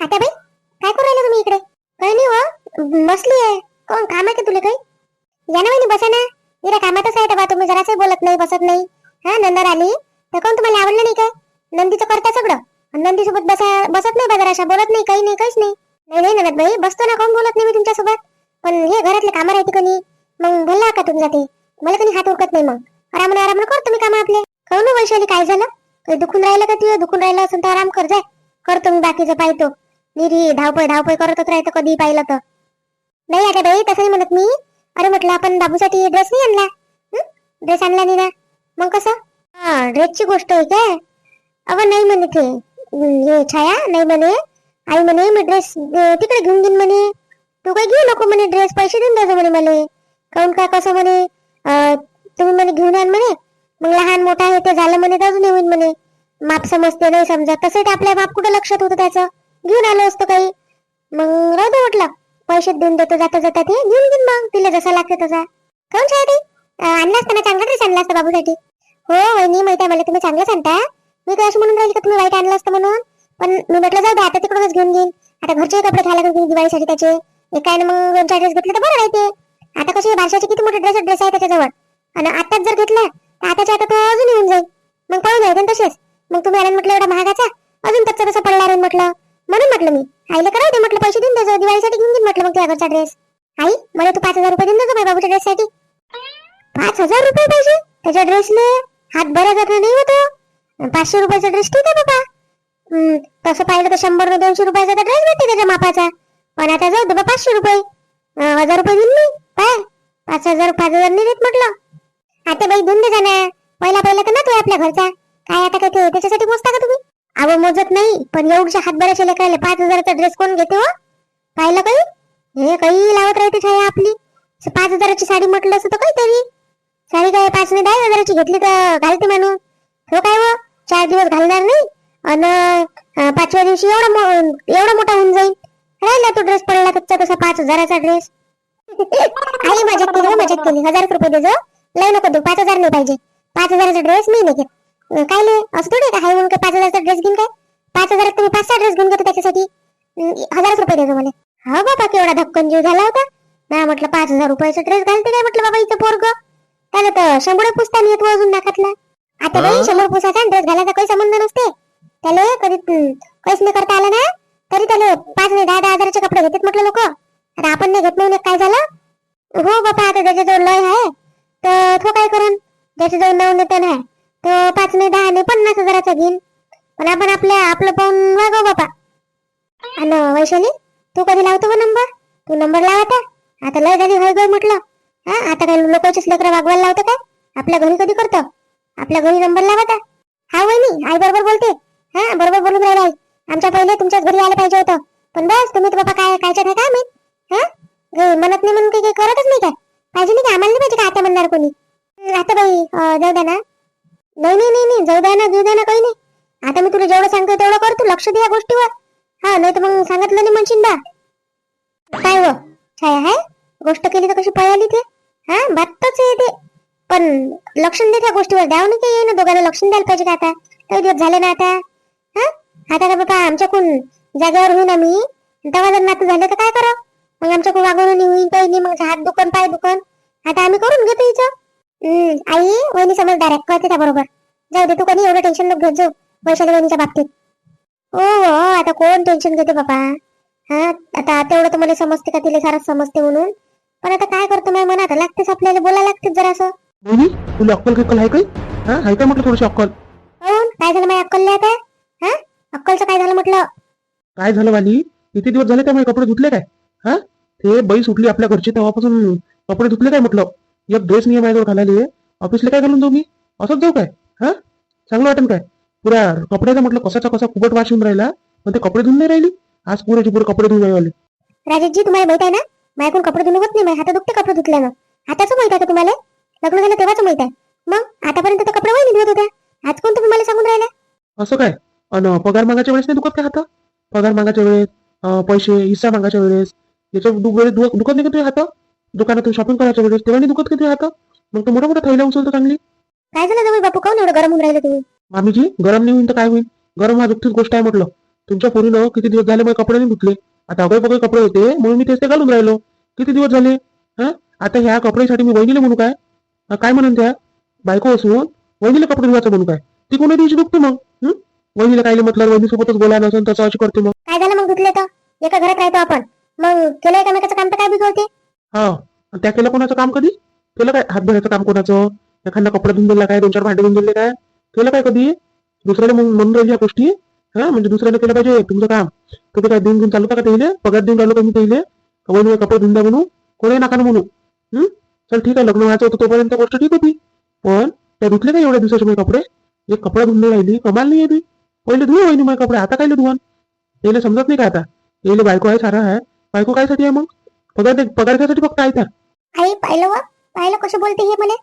आता बाई काय करू राहिले तुम्ही इकडे? काही नाही हो बसली आहे. कोण काम आहे का तुला काही? या ना वहिनी बसा ना. इरा कामातच आहे बा तुम्ही जरासही बोलत नाही बसत नाही. हा नंदर आली. तर कोण तुम्हाला आवडलं नाही काय नंदीचं करता सगळं. आणि नंदीसोबत बसा बसत नाही बा जराशा बोलत नाही काही नाही काहीच नाही. नाही नाही ननद बाई बसतो ना कोण बोलत नाही मी तुमच्यासोबत? पण हे घरातले कामं राहते कोणी मग बोलला का तुम्ही जाते? मला कोणी हात उरकत नाही मग? आराम आराम करतो मी काम आपले. कहू ना वैशाली काय झालं? काही दुखून राहिलं का तुझं दुखून राहिलं असेल तर आराम कर जाय. करतो मी बाकीचं पाहतो. निरी धावपळ धावपळ करतच राहतं कधी पाहिलं तर. नाही आता बाई तसं नाही म्हणत मी. अरे म्हटलं आपण बाबूसाठी ड्रेस नाही आणला? ड्रेस आणला नाही ना? मग कसं? हा ड्रेसची गोष्ट आहे काय? अगं नाही म्हणे ते ये हे छाया नाही म्हणे. आई म्हणे मी ड्रेस तिकडे घेऊन घेईन म्हणे. तू काय घेऊ नको म्हणे ड्रेस पैसे देऊन द्यायचं म्हणे मला. काऊन काय कसं म्हणे? तुम्ही म्हणे घेऊन आण म्हणे. मग लहान मोठा आहे ते झालं म्हणे अजून होईल म्हणे. माप समजते नाही समजा तसं ते आपल्या बाप कुठं लक्षात होतं त्याचं? घेऊन आलो असतो काही. मग राहू दे म्हटलं. पैसे देऊन देतो जाता जाता ते. घेऊन घेऊन मग. तिला जसा लागते तसा. काऊन छाया आणला असताना चांगला ड्रेस आणला असता बाबूसाठी. हो वहिनी माहिती आहे मला तुम्ही चांगलं सांगता मी काय असं म्हणून राहिली का तुम्ही वाईट आणलं असतं म्हणून. पण मी म्हटलं जाऊ दे आता तिकडूनच घेऊन घेईन. आता घरचे कपडे घ्यायला लागतील दिवाळीसाठी त्याचे. एक काय ना मग दोन चार ड्रेस घेतले तर बरं राहते. आता कसे भाषाचे किती मोठे ड्रेस ड्रेस आहे त्याच्याजवळ. आणि आताच जर घेतला तर आताच्या आता तो अजून येऊन जाईल. मग पाहून जाईल तसेच. मग तुम्ही आला म्हटलं एवढा महागाचा. अजून तसं तसं पडला राहील म्हटलं. म्हणून म्हटलं मी. आईला करावं दे म्हटलं पैसे देऊन दे दिवाळीसाठी घेऊन घेईन म्हटलं मग तुझ्या घरचा ड्रेस आई मला तू पाच हजार रुपये देऊन देतो माझ्या बाबूच्या ड्रेससाठी पाच हजार रुपये पाहिजे त्याच्या ड्रेसने हात बऱ्या जात नाही होतो. पाचशे रुपयाचा ड्रेस ठीक आहे बाबा. तसं पाहिलं तर शंभर न दोनशे रुपयाचा ड्रेस भेटते त्याच्या मापाचा. पण आता जाऊ दे पाचशे रुपये. हजार रुपये देऊन मी. काय पाच हजार पाच हजार नाही देत म्हटलं. आता बाई देऊन दे जाणार पहिला पहिला तर ना तू आपल्या घरचा. काय आता काय त्याच्यासाठी पोचता का तुम्ही? अहो मोजत नाही पण एवढ्या हातभराच्या लेकराले पाच हजाराचा ड्रेस कोण घेते हो? पाहिलं काही? हे काही लावत राहते छाया आपली. पाच हजाराची साडी म्हटलं असं तर काहीतरी साडी काय पाच नाही दहा हजाराची घेतली तर घालते माणूस हो काय व चार दिवस घालणार नाही? अन पाचव्या दिवशी एवढा एवढा मोठा होऊन जाईल. राहिला तो ड्रेस पडला कच्चा तसा पाच हजाराचा ड्रेस आई मजाक केली हो, मजाक केली. हजार रुपये देजो लय नको देऊ. पाच हजार नाही पाहिजे. पाच हजाराचा ड्रेस मी नाही घेत. काय नाही असं थोडी आहे का? हाय म्हणून काय पाच हजाराचा ड्रेस घेऊन काय? पाच हजारात तुम्ही पाच सहा ड्रेस घेऊन घेतो त्याच्यासाठी. हजारच रुपये देजो मला. हा बाबा केवढा धक्कन जीव झाला होता. ना म्हटलं पाच हजार रुपयाचा ड्रेस घालते काय? म्हटलं बाबा इथं पोरग. त्याला तर शंभर पुसता नाही येतो अजून नाकातला आता बाई शंभर पुसाचा ड्रेस घालायचा काही संबंध नसते. त्याला कधी काहीच नाही करता आलं ना तरी त्याला पाच नाही दहा दहा हजाराचे कपडे घेतात म्हटलं लोक. आता आपण नाही घेत एक काय झालं? हो बाबा आता त्याच्याजवळ लय आहे तर तो काय करण ज्याच्याजवळ नऊ नेते नाही. तो पाच नाही दहा नाही पन्नास हजाराचा घेईन. पण आपण आपल्या आपलं पाहून वागव बापा. आणि वैशाली तू कधी लावतो का नंबर तू नंबर लावता आता. लय झाली होय गय म्हटलं. हा आता काय लोकांचीच लेकरं वागवायला लावतं काय? आपल्या घरी कधी करतो? आपल्या घरी नंबर लावता हा वहिनी आई बरोबर बोलते. हा बरोबर बोलून राहिला आई. आमच्या पहिले तुमच्याच घरी आलं पाहिजे होतं. पण बस तुम्ही तर बाबा काय कायच्यात आहे काय माहीत हा? म्हणत नाही म्हणून काही काही करतच नाही काय? पाहिजे नाही का? आम्हाला नाही पाहिजे का आता म्हणणार कोणी? आता बाई जाऊ द्या ना. नाही नाही नाही नाही जाऊ द्या ना जाऊ द्या ना काही नाही. आता मी तुला जेवढं सांगतो तेवढं कर तू लक्ष दे या गोष्टीवर. हा नाही तर मग सांगितलं नाही म्हणशील बा. काय हो छाया आहे? गोष्ट केली तर कशी पळाली ते? हा बातच आहे ते. पण लक्ष दे त्या गोष्टीवर. द्याव नाही काही ना दोघांना लक्ष द्यायला पाहिजे का आता? काही दिवस झाले ना आता. हा? आता का बाबा आमच्याकडून जागेवर होईन आम्ही तेव्हा जर नातं झालं तर काय करा मग आमच्याकडून वागवणं नाही होईन काही नाही मग हात दुकान पाय दुकान आता आम्ही करून घेतो हिचं हम्म, आई वहिनी समजदार आहे. कळते त्या बरोबर जाऊ दे तू कधी एवढं टेन्शन घेत जाऊ वैशाली वहिनीच्या बाबतीत. हो हो आता कोण टेन्शन घेते बाबा? हा आता तेवढं तर मला समजते का तिला सारं समजते म्हणून. पण आता काय करतो माझ्या मनात? लागतेच आपल्याला बोलायला लागतेच जरासं मोहिनी तुला अक्कल किक्कल आहे काही हा आहे का म्हटलं थोडीशी अक्कल? काऊन काय झालं माझ्या अक्कलले आता? हा? अक्कलचं काय झालं म्हटलं? काय झालं वाली? किती दिवस झाले त्यामुळे कपडे धुतले काय? हा? ते बाई सुटली आपल्या घरची तेव्हापासून कपडे धुतले काय म्हटलं? एक ड्रेस नाही माझ्याजवळ घालायला ऑफिसला काय घालून जाऊ मी? असंच जाऊ काय? हा? चांगलं वाटेल काय? पुऱ्या कपड्याचा म्हटलं कसाचा कसा कुबट वाश येऊन राहिला पण ते कपडे धुवून नाही राहिली. आज पुऱ्याची पुरे कपडे धुवून राहिले राजेशजी तुम्हाला माहीत आहे ना? माझ्याकडून कपडे धुणं होत नाही माझ्या हातात दुखते कपडे धुतल्यानं. आताच माहीत आहे का तुम्हाला? लग्न झालं तेव्हाच माहीत आहे. मग आतापर्यंत तर कपडे वहिनी धुवत होत्या. आज कोण तुम्ही मला सांगून राहिला? असं काय? अन पगार मागाच्या वेळेस नाही दुखत काय हात पगार मागाच्या वेळेस पैसे हिस्सा मागाच्या वेळेस याच्या वेळेस दुखत नाही का तुझ्या हात दुकानातून शॉपिंग करायच्या वेळेस तेव्हा दुखत का तुझ्या हात मग तो मोठा मोठा थैला उचलतो चांगली? काय झालं तुम्ही बापू? काऊन एवढं गरम होऊन राहिलं तुम्ही मामीजी गरम नाही होईल तर काय होईल गरम हा दुःखीच गोष्ट आहे म्हटलं. तुमच्या पोरीनं किती दिवस झाले मग कपडे नाही धुतले. आता अगळे बगळे कपडे होते म्हणून मी तेच ते घालून राहिलो. किती दिवस झाले? हा? आता ह्या कपड्यासाठी मी वहिनीला म्हणू काय? काय म्हणून त्या? बायको असून वहिनीला कपडे धुवायचं म्हणू काय? ती कोणा दिवशी दुखते मग? वहिनीला काय म्हटलं वहिनी सोबतच बोलायला नसेल तसं अशी करते मग. काय झालं मग धुतले तर? एका घरात राहतो आपण. मग केलं एकामेकाचं काम तर काय बिघडते? हा आणि त्या केलं कोणाचं काम कधी? केलं काय? हात भरायचं काम कोणाचं? एखादा कपडे धुवून दिला काय? दोन चार भांडे धुवून दिले काय? केलं काय कधी? दुसऱ्याला मग म्हणून राहिली ह्या गोष्टी हा? म्हणजे दुसऱ्याला केलं पाहिजे तुमचं काम. तुम्ही काय देऊन घेऊन चालू का त्याला पगार देऊन चालू का मी त्याला वहिनी कपडे धुवून द्या म्हणून कोणी नका म्हणू. हम्म चल ठीक आहे लग्न व्हायचं होतं तोपर्यंत गोष्ट ठीक होती. पण त्या धुतले का एवढ्या दिवसाचे माझे कपडे? एक कपडा धुवून राहिली कमाल नाही आहे ती. पहिले धुवा वहिनी माझे कपडे आता काय धुवन? त्याला समजत नाही का आता? त्याला बायको आहे सारा आहे. बायको कायसाठी आहे मग? पगार दे- पगार घ्यायसाठी फक्त आहे तर आई पाहिलं वा पाहिलं कसं बोलते हे मला?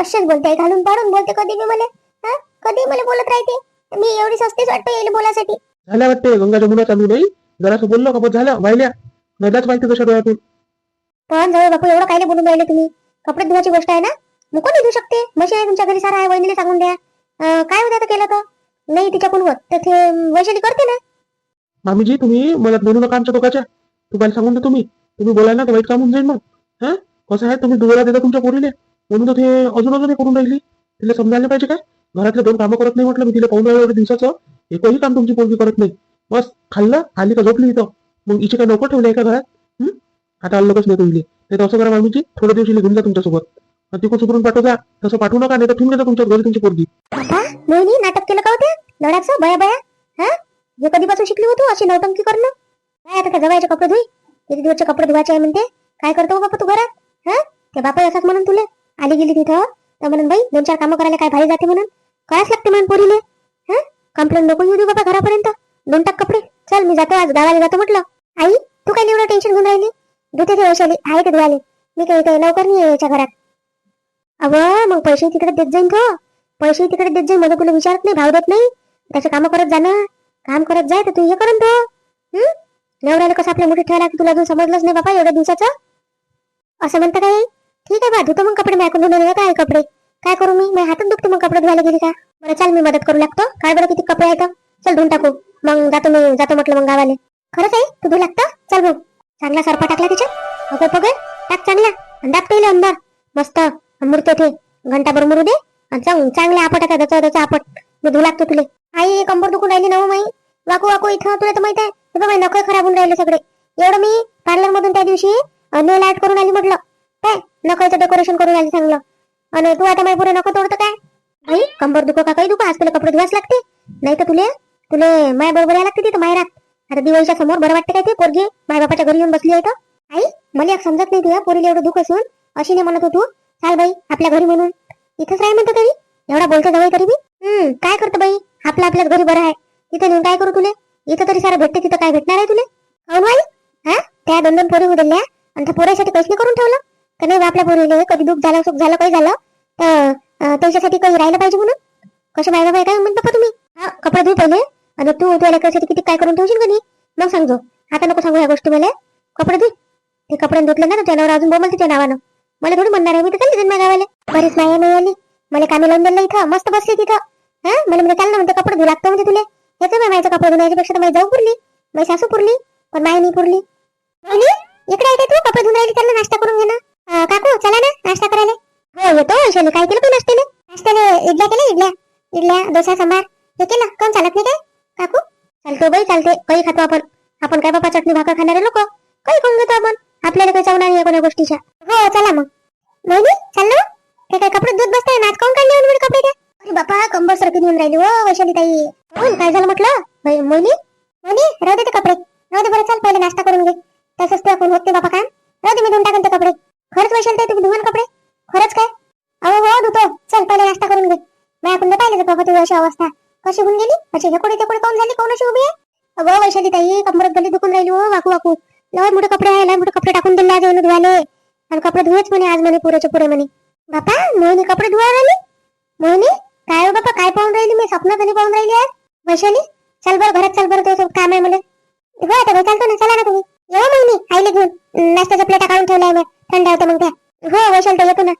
असेच बोलते आई घालून पाडून बोलते कधी बी मला हा? कधी मला बोलत राहते? मी एवढी सस्तीच वाटते येईल बोलासाठी झाल्या वाटते गंगा जमुना चालू नाही जरासं बोललो का झालं वाहिल्या. नदाच माहिती तशा डोळ्यातून. पण जवळ बापू एवढं कायले बोलून राहिले तुम्ही? कपडे धुवायची गोष्ट आहे ना? मग कोणी धुऊ शकते? मशीन आहे तुमच्या घरी सारा आहे वहिनीला सांगून द्या. अं, काय होतं आता केलं तर? नाही तिच्याकडून होत. तर ते वैशाली करते ना? मामीजी तुम्ही मला बोलू नका आमच्या दोघाच्या. तुम्हाला सांगून दे तुम्ही तुम्ही बोलायला ना तर वाईट काम होऊन जाईल मग. हा? कसं आहे? तुम्ही दुवेला देता तुमच्या पोरीले म्हणून तर ते अजून अजून हे करून राहिली. तिला समजायला पाहिजे काय? घरातले दोन कामं करत नाही म्हटलं मी तिला पाहून राहिलं दिवसाचं एकही काम तुमची पोरगी करत नाही. बस खाल्लं आली का झोपली इथं. मग इचे काय नोकर ठेवले एका का घरात आता आता अलगच नाही तुम्ही नाही तर असं करा मामीची थोड्या दिवशी घेऊन जा तुमच्यासोबत. तिकडून सुकरून पाठवा जा तसं पाठवू नका नाही तर ठेवून देता तुमच्या घरी तुमची पोरगी. मोहिनी नाटक केलं का होते लढाचं बया बया हा? हे कधीपासून शिकली होतो अशी नौटंकी करणं? काय आता त्या जवळचे कपडे धुई? किती दिवसचे कपडे धुवायचे आहे म्हणते? काय करतो बापा तू घरात? हा? ते बापा असाच म्हणून तुले. आली गेली तिथं. तर म्हणून बाई दोन चार कामं करायला काय भारी जाते म्हणून? करायच लागते म्हणून पोरीले. हा? कंप्लेंट नको येऊ दे बाबा घरापर्यंत. दोन टाक कपडे. चल मी जातो आज गावाला जातो म्हटलं. आई तू काय एवढं टेन्शन घेऊन राहिली? धुते ते वैशाली. आहे ते धुवाले. मी काही काही लवकर नाही याच्या घरात. अव मग पैसे तिकडे देत जाईन तो पैसे तिकडे देत जाईन. मला तुला विचारत नाही भाव देत नाही. त्याचे काम करत जा ना. काम करत जाय तर तू हे करन तो. हम्म नवऱ्याला कसं आपल्या मुठीत ठेवायला तुला अजून समजलंच नाही बाबा एवढ्या दिवसाचं? असं म्हणतं काय? ठीक आहे बा धुतो मग कपडे मॅकून ऐकून काय कपडे? काय करू मी? माझ्या हातात दुखते मग कपडे धुवायला गेली का? बरं चाल मी मदत करू लागतो. काय बरं किती कपडे आहेत? चल धुवून टाकू. मग जातो मी जातो म्हटलं मग गावाले. खरंच आहे तू धुवू लागतं? चल भाऊ चांगला सरपा टाकला तिच्यात. अगो पगड टाक चांगला. आणि दाब अंदर. मस्त. मुरते ते घंटाभर मुरू दे. आणि चांगले आपट आता त्याचा त्याचा आपट. मी धुवू लागतो तुले. आई कंबर दुखून राहिली ना हो माई? वाकू वाकू इथं तुला तर माहीत आहे. बाबा बघ खराब होऊन राहिले सगळे. एवढं मी पार्लर मधून त्या दिवशी नेल आर्ट करून आली म्हटलं. काय? नखाचं डेकोरेशन करून आली चांगलं आणि तू आता माझ्या पुढे नको तोडतं काय? आई कंबर दुखो का काही दुखो? आज तुला कपडे धुवाच लागते. नाही तर तुले तुले माया बरोबर यायला लागते तिथं माहेरात. आता दिवाळीच्या समोर बरं वाटतं काय ते? पोरगी माय बापाच्या घरी येऊन बसली आहे तर. आई मला एक समजत नाही तुझ्या पोरीला एवढं दुःख असून अशी नाही म्हणत होतो चाल बाई आपल्या घरी म्हणून. इथंच राह म्हणतो तरी. एवढा बोलतो जवळ तरी बी. हम्म काय करतो बाई? आपला आपल्याच घरी बरं आहे. इथं नेऊन काय करू तुले? इथं तरी सारं भेटते तिथं काय भेटणार आहे तुले? खाऊन वाई हा? त्या दोन दोन पोरी उदलल्या आणि त्या पोरासाठी काहीच करून ठेवलं? का नाही आपल्या पोरीले कधी दुःख झालं सुख झालं काही झालं तर त्याच्यासाठी काही राहिलं पाहिजे म्हणून? कसं बाय काय म्हणता का तुम्ही? हा कपडे धुई पहिले आणि तू तुझ्या लेकरासाठी किती काय करून ठेवशील का नाही मग सांगतो. आता नको सांगू ह्या गोष्टी मला. कपडे धुई ते कपडे धुतले ना त्याच्यावर अजून बोमल तिच्या नावानं. मला थोडी म्हणणार आहे मी तर चालली गावाला. बरीच माया नाही आली मला कामी लावून दिलं इथं. मस्त बसली तिथं. हा? मला म्हणजे चाललं म्हणते कपडे धुऊ लागतं म्हणजे तुले. येतो बाय माझ्या कपडे धुण्याच्या पेक्षा तर जाऊ पुरली. माझी सासू पुरली पण माय नाही पुरली. इकडे येते तू कपडे धुवून राहिली चाललं नाश्ता करून घे ना काकू चला ना नाश्ता करायला. हो येतो हो, वैशाली काय केलं तू नाश्त्याने नाश्त्याने इडल्या केल्या इडल्या? इडल्या डोसा सांबार? हे केलं? कोण चालत नाही काय? काकू? चालतो बाई चालते. काही खातो आपण. आपण काय बाबा चटणी भाकर खाणारे लोक? काही खाऊन घेतो आपण. आपल्याला काही चावणार नाही कोणा गोष्टीच्या. हो चला मग. मोहिनी चाललो. काय काय कपडे दूध बसताय? नाच काऊन काढले कपडे अरे बापा कंबर सारखी घेऊन राहिली हो वैशाली ताई काय झालं म्हटलं? मोहिनी? मोहिनी राहू दे ते कपडे. राहू दे बरं चल पहिले नाश्ता करून घे. तसंच ते आपण होत नाही बाबा काम. राहू दे मी धुवून टाकन ते कपडे. खरंच वैशाल ते तुम्ही धुवन कपडे? खरंच काय? अहो हो धुतो. चल पहिले नाश्ता करून घे. मी आपण पाहिलं बाबा तुझी अशी अवस्था? कशी होऊन गेली? अशी हेकोडी तेकोडी काऊन झाली? कोण अशी उभी आहे? अगं हो, वैशाली ताई कमरत गली दुखून राहिली हो वाकू वाकू. लय मोठे कपडे आहे लय मोठे कपडे टाकून दिले आज धुवाले आणि कपडे धुवेच म्हणे आज म्हणे पुरेचे पुरे म्हणे. बापा मोहिनी कपडे धुवा राहिली मोहिनी काय हो बापा काय पाहून राहिली? मी स्वप्नात आणि पाहून राहिली आज? वैशाली चल बरं घरात चल बरं तुझं काम आहे मला हो आता चालतो ना चला ना तुम्ही. येऊ मोहिनी आईला घेऊन. नाश्त्याच्या प्लेटा काढून ठेवलाय मग. थंड होतं मग त्या हो वैशाली येतो ना.